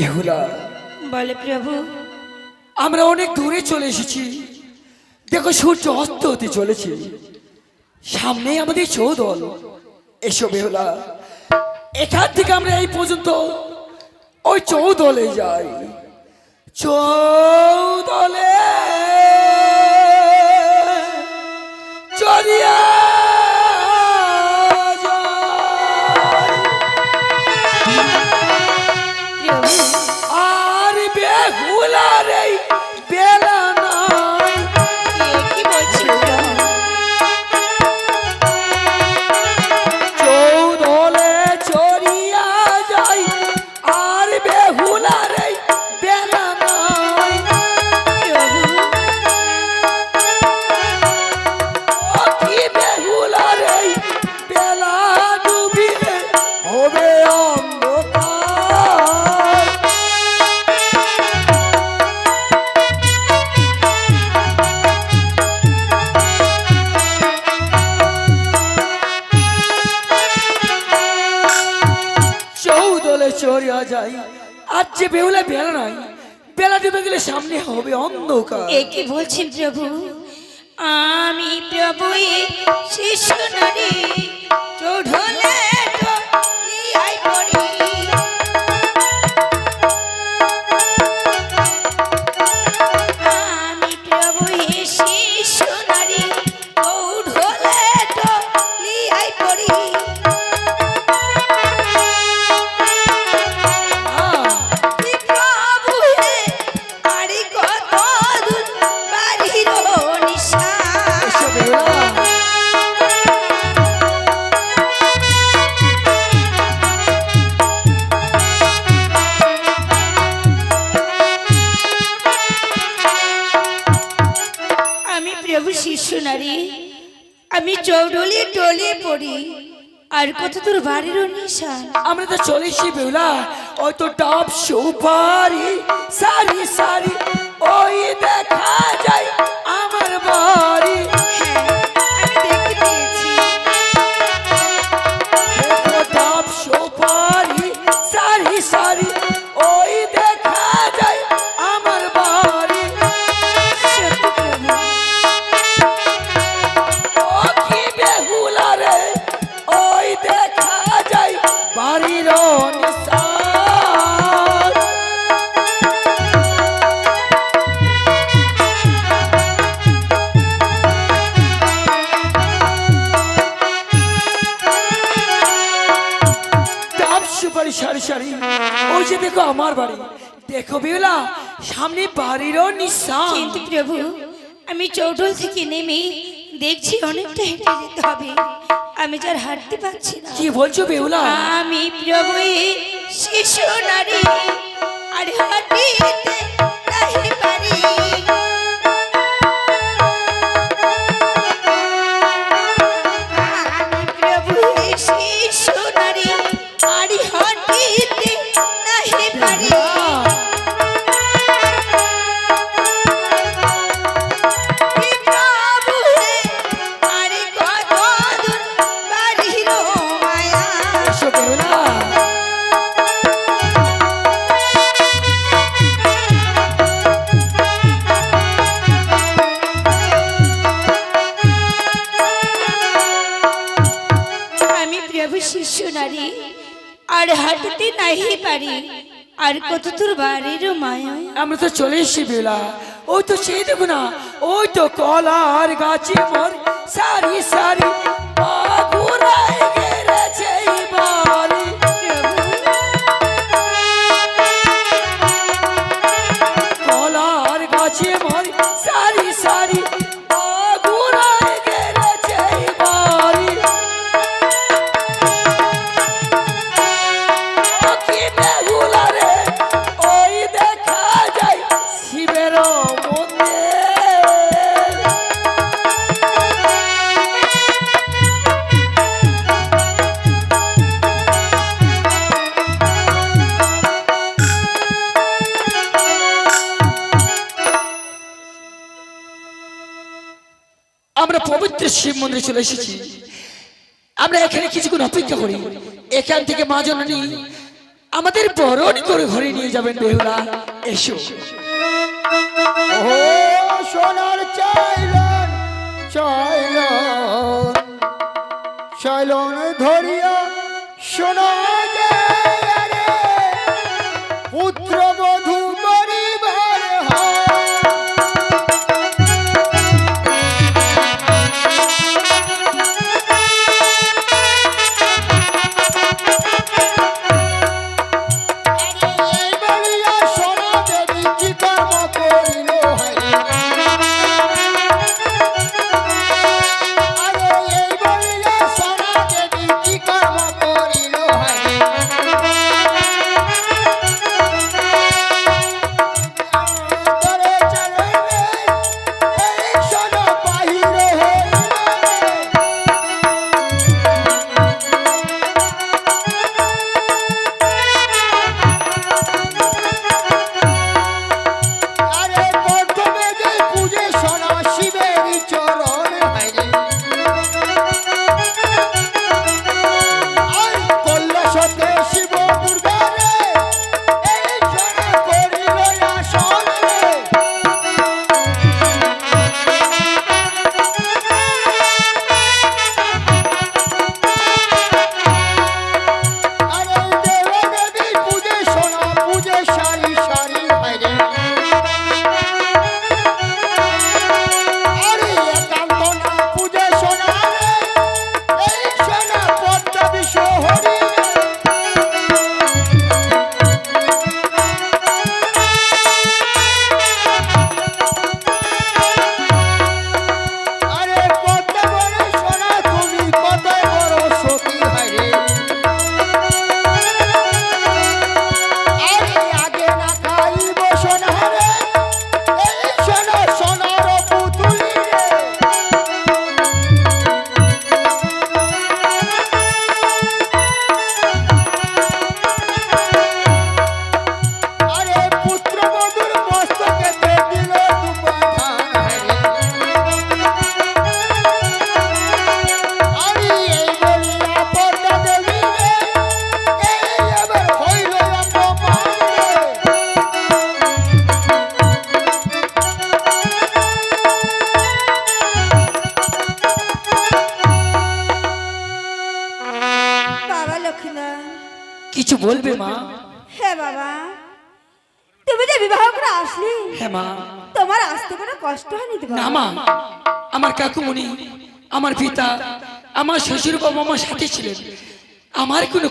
বেহুলা বলে প্রভু। আমরা অনেক দূরে চলে এসেছি। দেখো সূর্য অস্ত হতে চলেছে। সামনেই আমাদের চৌদল। এসো বেহুলা। এখান থেকে আমরা এই পর্যন্ত ওই চৌদলে যাই। চৌদলে চলিয়া কি বলছেন প্রভু? আমি প্রভু শিশু নারী চোঢলে লিয়াই পড়ি আর কত তোর বাড়ির নিশান? আমরা তো চলে এসেছি বেহুলা ওই তো টপ সুপারি, সারি সারি, ওই দেখা যায়। কিন্তু প্রভু আমি চৌডল থেকে নেমে দেখছি অনেকটা হেঁটে যেতে হবে। আমি যার হাঁটতে পারছি না। কি বলছো বেহুলা? আমি প্রভু শিশু নারী আর হাঁটিতে আর কত তোর বাড়ির মায়া? আমরা তো চলে এসেছি বেলা। ওই তো সেই দেখো না, ওই তো কলার গাছে মর, সারি সারি এসেছি। আমরা এখানে কিছুক্ষণ অপেক্ষা করি। এখান থেকে মা জননী, আমাদের বরণ করে ঘরে নিয়ে যাবেন বেহুলা। এসো। সোনার চাইলন চাইলন চাইলন ধরিয়া সোনা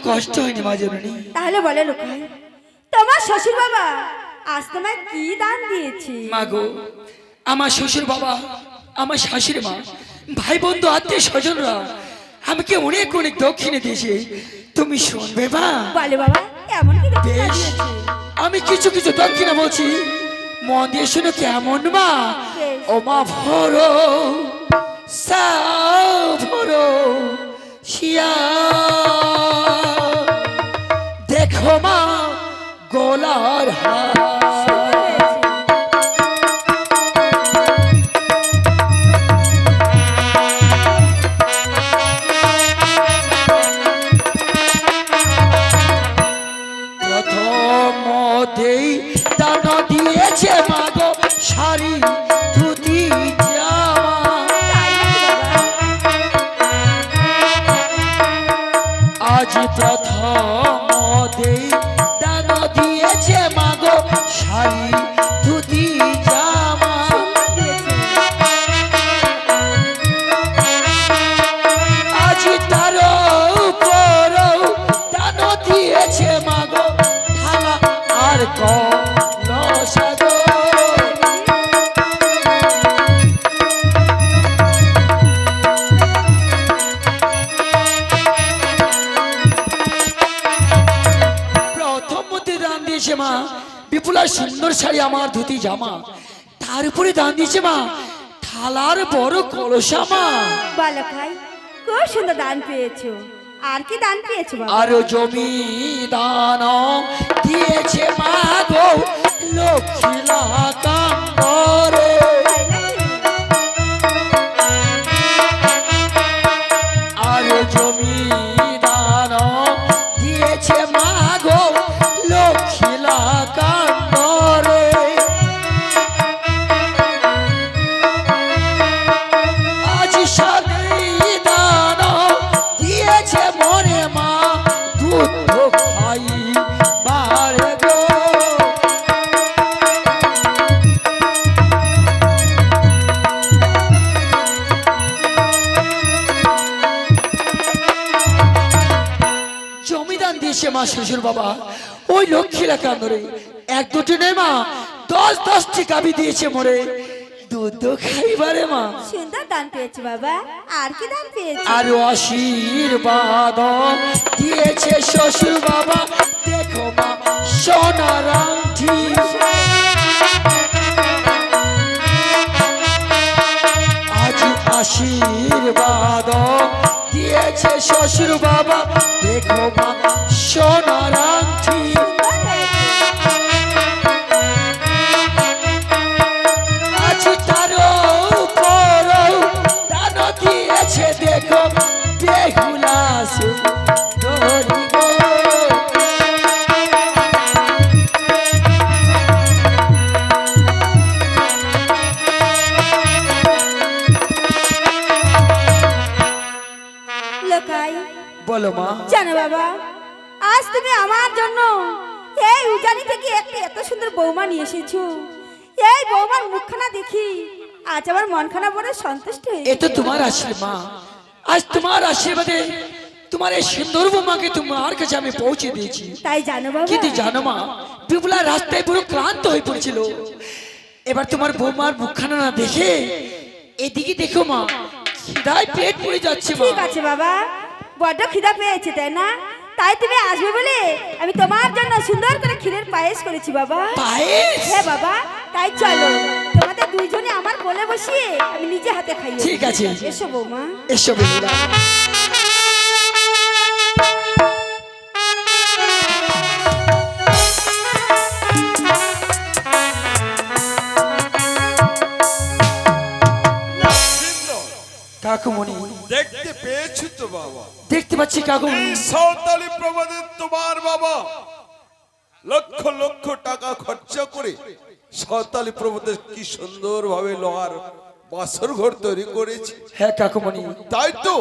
কষ্ট হয়নি মা জননী। তাহলে বলে লোকাই তোমার শ্বশুর বাবা আজ তোমায় কি দান দিয়েছি? মা গো আমার শ্বশুর বাবা আমার শাশুড়ি মা ভাই বন্ধু আত্মীয় স্বজনরা আমাকে অনেক অনেক দক্ষিণে দিয়েছে। তুমি শুনবে মা? বলে বাবা এমন কি বেশ আমি কিছু কিছু দক্ষিণা বলছি। মন দিয়ে শুনো কেমন মা। ও মা ভরো সাও ভরো শিয়া গোলার হার প্রথম মতেই দান দিয়েছে মাগো শাড়ি ধুতি দান দিয়েছে মাগো শাড়ি। জামা তার উপরে দান দিয়েছে মা। থালার বড় কলসা মা। বলো ভাই খুব সুন্দর দান পেয়েছ। আর কি দান পেয়েছ আর জমি দান দিয়েছে মা গো। লক্ষ্মীলা কাম্বরে লক্ষ্মীরা কান্দরে এক দুটি নেই মা। দশ দশটি গাবি দিয়েছে মোরে। দুধ খাইবারে মা। সুন্দর দান পেয়েছি বাবা। আর কি দান পেয়েছি? আরও আশীর্বাদ দিয়েছে শ্বশুর বাবা। দেখো মা সোনার আংটি আজ আশীর্বাদ দিয়েছে শ্বশুর বাবা। মনখানা বড় সন্তুষ্ট এ তো তোমার আশীর্বাদ আজ তোমার আশীর্বাদে তোমার এই সুন্দর বৌমাকে তোমার কাছে আমি পৌঁছে দিয়েছি। তাই জানো বাবা। কিন্তু জানো মা বিপুলা রাস্তায় পুরো ক্লান্ত হয়ে পড়েছিল। এবার তোমার বৌমার মুখখানা না দেখে এদিকে দেখো মা খিদায় পেট পড়ে যাচ্ছে মা। ঠিক আছে বাবা বড্ড খিদা পেয়েছে তাই না? তাই তুমি আসবে বলে আমি তোমার জন্য সুন্দর করে ক্ষীরের পায়েস করেছি বাবা। পায়েস? হ্যাঁ বাবা তাই চলো। তোমাদের দুইজনে আমার কোলে বসিয়ে আমি নিজে হাতে খাই ঠিক আছে। এসো বৌমা। এসো কাকুমণি দেখতে পেয়েছি তো বাবা। দেখতে পাচ্ছি কাকুমণি। এই সাঁওতালি প্রবাদের তোমার বাবা। লক্ষ লক্ষ টাকা খরচা করে সাঁওতালি প্রবাদের কি সুন্দর ভাবে লোহার বাসর ঘর তৈরি করেছে। হ্যাঁ কাকুমণি। তাই তো?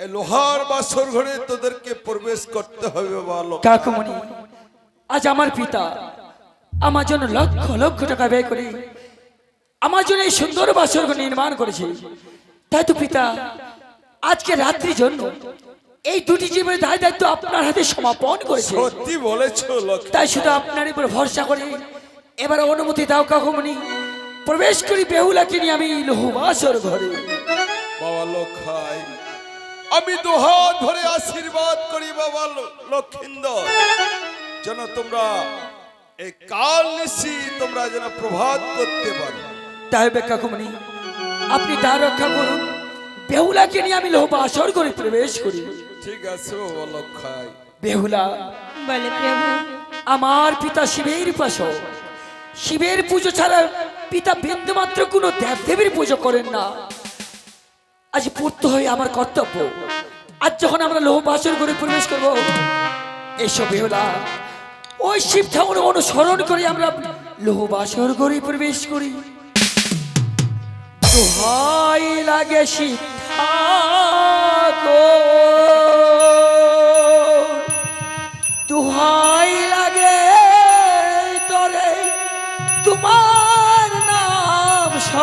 এই লোহার বাসর ঘরে তোদেরকে প্রবেশ করতে হবে বাবা কাকুমণি আজ আমার পিতা আমার জন্য লক্ষ লক্ষ টাকা ব্যয় করে আমার জন্য এই সুন্দর বাসর ঘর নির্মাণ করেছে। তাই তো পিতা আজকে রাত্রির জন্য এই দুটি জীবনের দায় দায়িত্ব আপনার হাতে সমাপন করেছে। সত্যি বলেছ তাই শুধু আপনার উপর ভরসা করে এবার অনুমতি দাও কাকুমণি প্রবেশ করি বেহুলাকে নিয়ে আমি লোহবাসর ঘরে। বাবা লক্ষাই আমি দুহাত ধরে আশীর্বাদ করি বাবা লক্ষিন্দর। যেন তোমরা এই কাল নিশি তোমরা যেন প্রভাত করতে পারো। তাই হবে কাকুমণি আপনি তার রক্ষা করুন। বেহুলাকে নিয়ে আমি লোহবাসর ঘরে প্রবেশ করি। ঠিক আছে বাবা লক্ষাই। বেহুলা বলে প্রভু আমার পিতা শিবের উপাসক। শিবের পুজো ছাড়া পিতা বিন্দুমাত্র কোনো দেবদেবীর পুজো করেন না। আজ পূর্ত হয়ে আমার কর্তব্য। আজ যখন আমরা লোহ বাসর করে প্রবেশ করব এসব বেহুলা। ওই শিব ঠাকুর অনুসরণ করে আমরা লোহ বাসর করে প্রবেশ করি। দোহাই লাগে শিব ঠাকুর।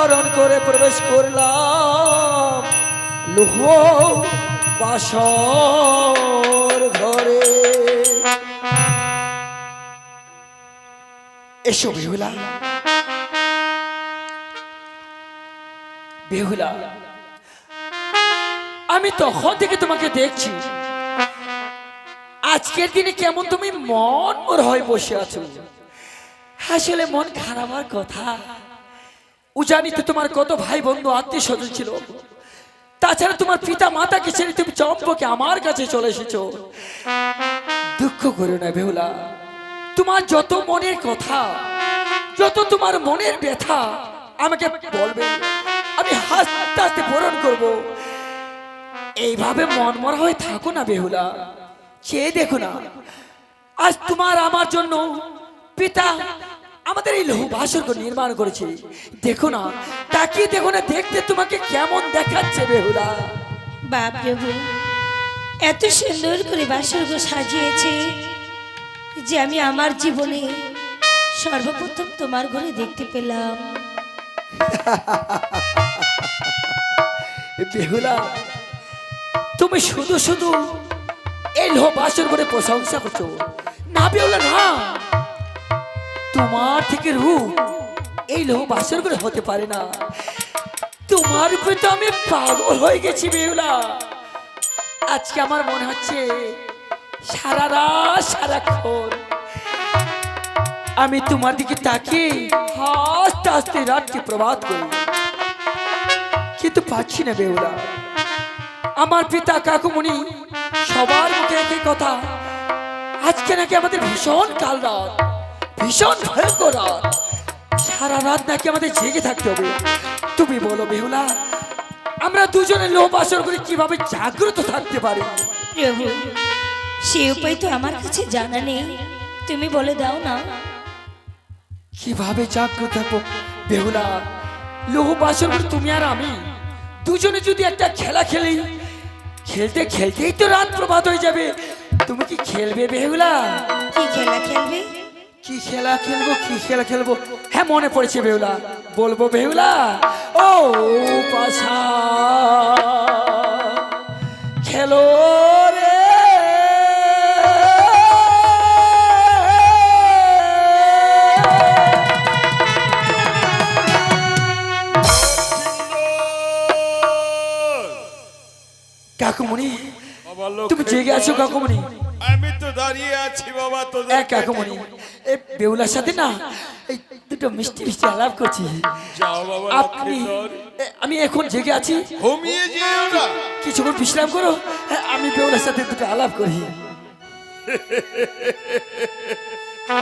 স্মরণ করে প্রবেশ করলাম। লোহ বাসর ঘরে। এসো বেহুলা। বেহুলা, আমি তখন থেকে তোমাকে দেখছি। আজকের দিনে কেমন তুমি মন মোর হয়ে বসে আছো। আসলে মন খারাপ কথা। উজানি তো তোমার কত ভাই বন্ধু, আত্মীয় স্বজন ছিল। তাছাড়া তোমার পিতা মাতাকে ছেড়ে তুমি চম্পকে আমার কাছে চলে এসেছ। দুঃখ করো না বেহুলা। তোমার যত মনের কথা, যত তোমার মনের ব্যথা, আমাকে বলবে, আমি হাসতে হাসতে পূরণ করব। এইভাবে মন মরা হয়ে থাকো না বেহুলা। চেয়ে দেখো না। আজ তোমার আমার জন্য পিতা আমাদের এই লৌহ ভাস্কর নির্মাণ করেছে। দেখো না তাকিয়ে দেখো না দেখতে তোমাকে কেমন দেখাচ্ছে বেহুলা বা প্রভু এত সুন্দর করে বাসর্গ সাজিয়েছে যে আমি আমার জীবনে সর্বপ্রথম তোমার ঘরে দেখতে পেলাম। বেহুলা তুমি শুধু শুধু এই লোহ বাসর করে প্রশংসা করছ। না বেহুলা না। তোমার থেকে রূপ এই লোহ বাসর করে হতে পারে না। তোমার উপরে তো আমি পাগল হয়ে গেছি বেউলা আজকে আমার মনে হচ্ছে সারা রাত, সারাক্ষণ আমি তোমার দিকে তাকিয়ে হাসতে হাসতে রাতকে প্রবাদ করি। কিন্তু পাচ্ছি না বেউলা আমার পিতা, কাকুমণি, সবার মুখে একই কথা। আজকে নাকি আমাদের ভীষণ কাল রাত। ভীষণ ভয়ঙ্কর রাত। সারা রাত নাকি আমাদের জেগে থাকতে হবে। তুমি বলো বেহুলা আমরা দুজনে লোভ আসর করে কীভাবে জাগ্রত থাকতে পারি? প্রভু সে উপায় তো আমার কাছে জানা নেই। তুমি বলে দাও না। কীভাবে জাগ্রত থাকব? বেহুলা লোহ বাসর করে তুমি আর আমি দুজনে যদি একটা খেলা খেলি খেলতে খেলতেই তো রাত প্রভাত হয়ে যাবে। তুমি কি খেলবে বেহুলা কি খেলা খেলবে? কি খেলা খেলব কি খেলা খেলব? হ্যাঁ মনে পড়েছে বেহুলা। বলব বেহুলা ও পাশা খেলো রে। কাকুমণি তুমি জেগে আছো কাকুমণি। আমি তো দাঁড়িয়ে আছি বাবা তোদের এক কাকুমণি এই বেহুলার সাথে না এই দুটো মিষ্টি মিষ্টি আলাপ করছি। যাও বাবা আপনি লক্ষ্মীধর এ, আমি এখন জেগে আছি। ঘুমিয়ে যেও না। কিছুক্ষণ বিশ্রাম করো। হ্যাঁ, আমি বেউলার সাথে দুটো আলাপ করি।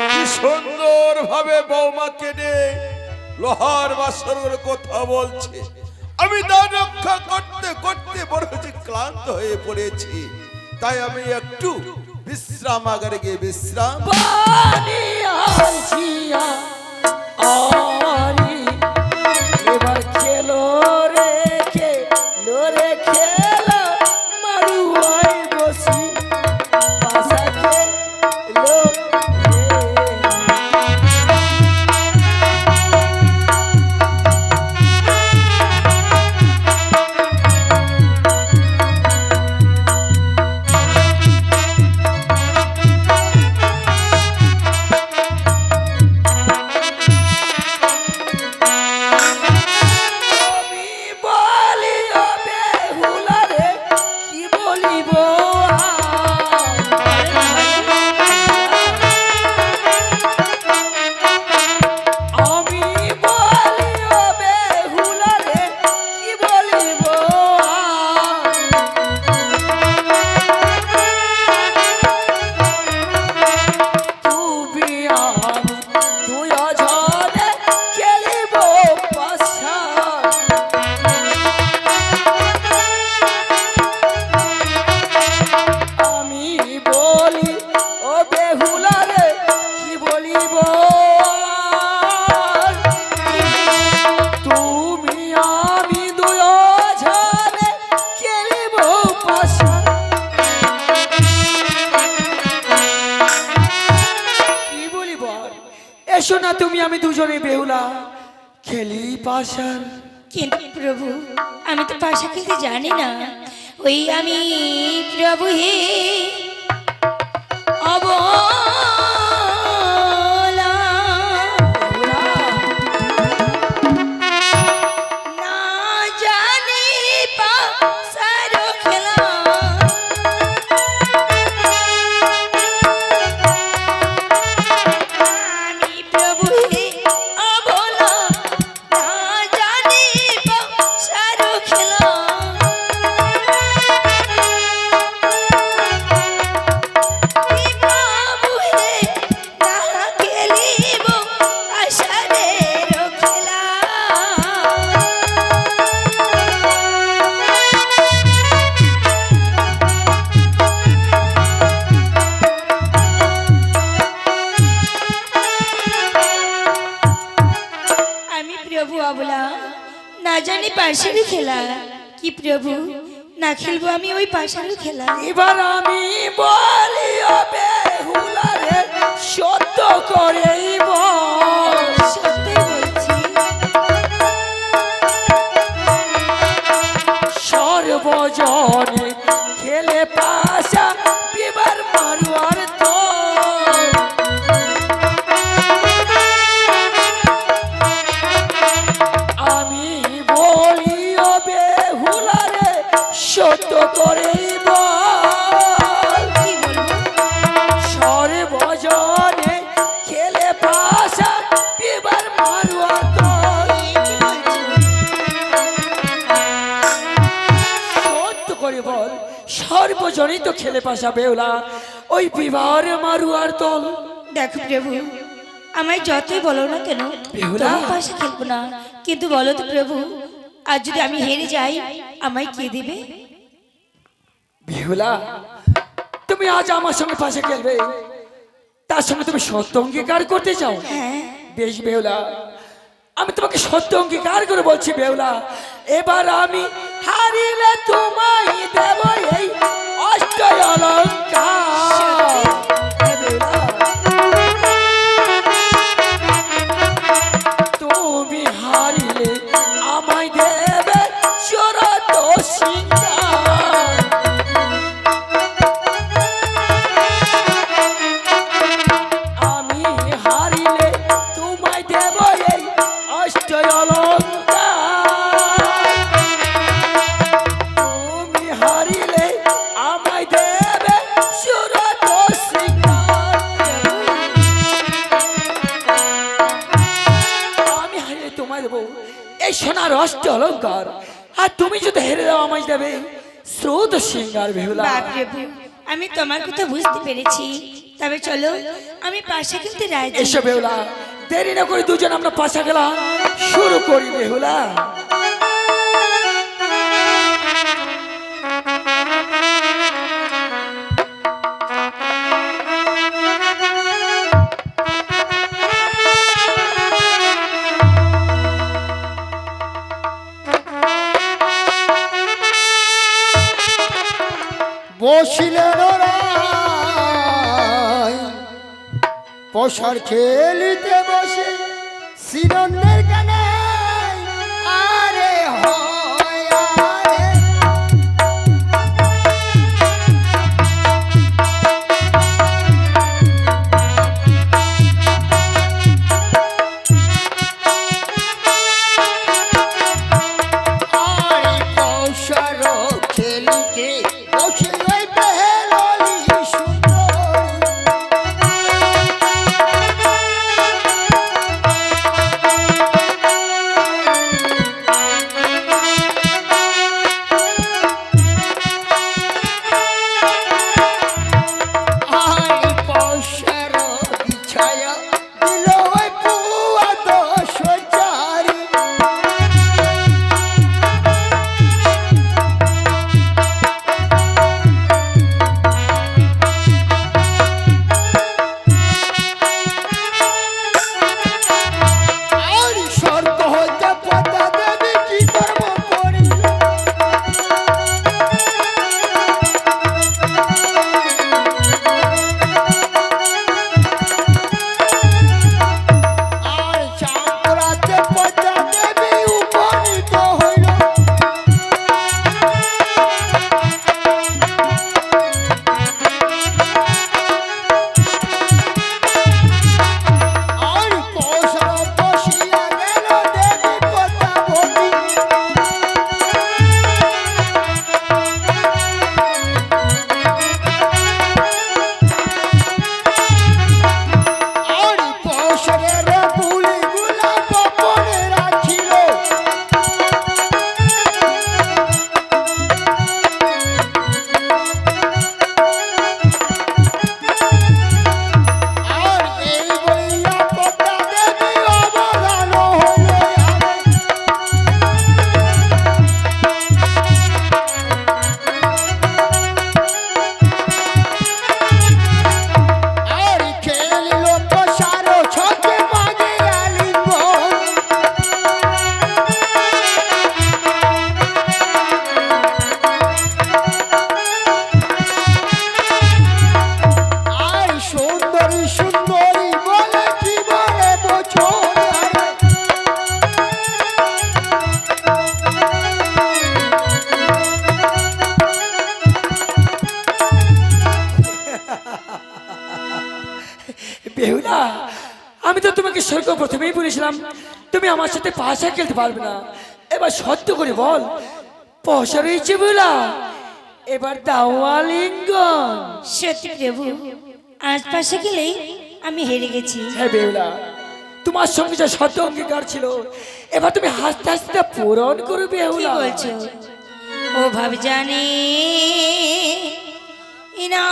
কি সুন্দর ভাবে বৌমা কেটে লোহার বাসর কথা বলছে। আমি তা রক্ষা করতে করতে বড় যে ক্লান্ত হয়ে পড়েছি। তাই আমি একটু বিশ্রাম আগারে গিয়ে বিশ্রাম। এবার খেলো রে। এসো না তুমি, আমি দুজনে বেহুলা। খেলি পাশার কিন্তু প্রভু, আমি তো পাশা খেলতে জানি না। ওই আমি প্রভু হে। অবলা জানি খেলা। কি প্রভু? না খেলব আমি ওই পাশারি খেলা। এবার আমি বলি সত্য করে বল। সত্যি বলছি। সর্বজনে খেলে পাশা বজনে খেলে পাশা বিবার মারুয়ার দল সত্য করে বল সর্বজনই তো খেলে পাশা বেউলা ওই বিবার মারুয়ার দল। দেখো প্রভু আমায় যতই বলো না কেন বেহুলা। তোমার পাশে খেলব না। কিন্তু বলো তো প্রভু আর যদি আমি হেরে যাই আমায় কে দিবে? বেহুলা তুমি আজ আমার সঙ্গে পাশে খেলবে। তার সঙ্গে তুমি সত্য অঙ্গীকার করতে চাও? হ্যাঁ। বেশ বেহুলা আমি তোমাকে সত্য অঙ্গীকার করে বলছি বেউলা এবার আমি হারিলে তোমায় দেব এই অষ্ট অলঙ্কার দেবে স্রোত সিঙ্গার বেহুলা। আমি তোমার কথা বুঝতে পেরেছি। তবে চলো আমি পাশে খেলতে রায় এসো বেহুলা দেরি না করে দুজন আমরা পাশা গেলাম। শুরু করি বেহুলা। পশার খেলিতে বসে। সিরন্দের গানে বলেছিলাম তুমি আমার সাথে পাশা খেলতে পারবে না। এবার সত্য করে বল পয়সা রয়েছে বলা এবার দাওয়ালিঙ্গন। সত্যি প্রভু আশপাশে গেলেই আমি হেরে গেছি। হ্যাঁ বেহুলা তোমার সঙ্গে যা সত্য অঙ্গীকার ছিল এবার তুমি হাসতে হাসতে পূরণ করবে কি বেহুলা বলছো? ও ভাব জানি ইনা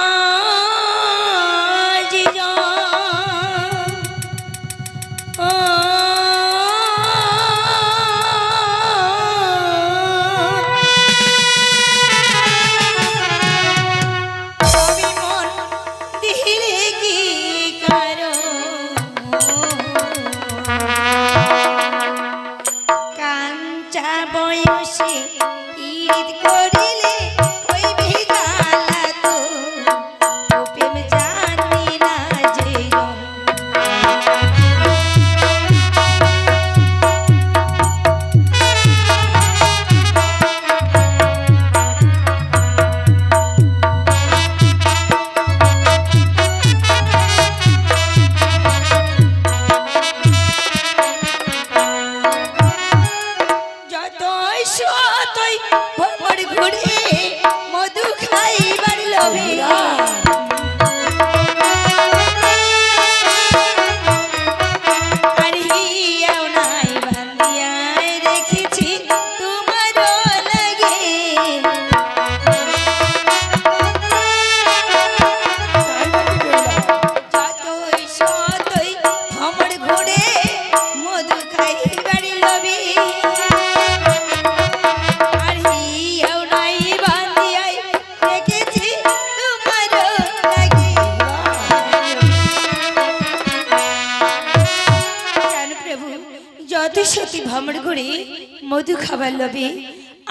লোভে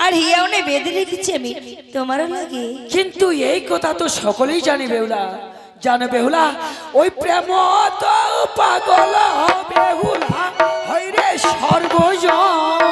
আর হিয়াউনে বেঁধে রেখেছি আমি তোমারও লাগে? কিন্তু এই কথা তো সকলেই জানে বেহুলা। জানে বেহুলা, ওই প্রেম তো পাগল বেহুলা হইরে সর্বজন।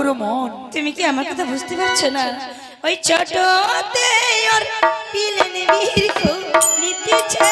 করো মন। তুমি কি আমার কথা বুঝতে পারছ না? ওই ছোটতে ওর পিলেন বীর নিতেছে।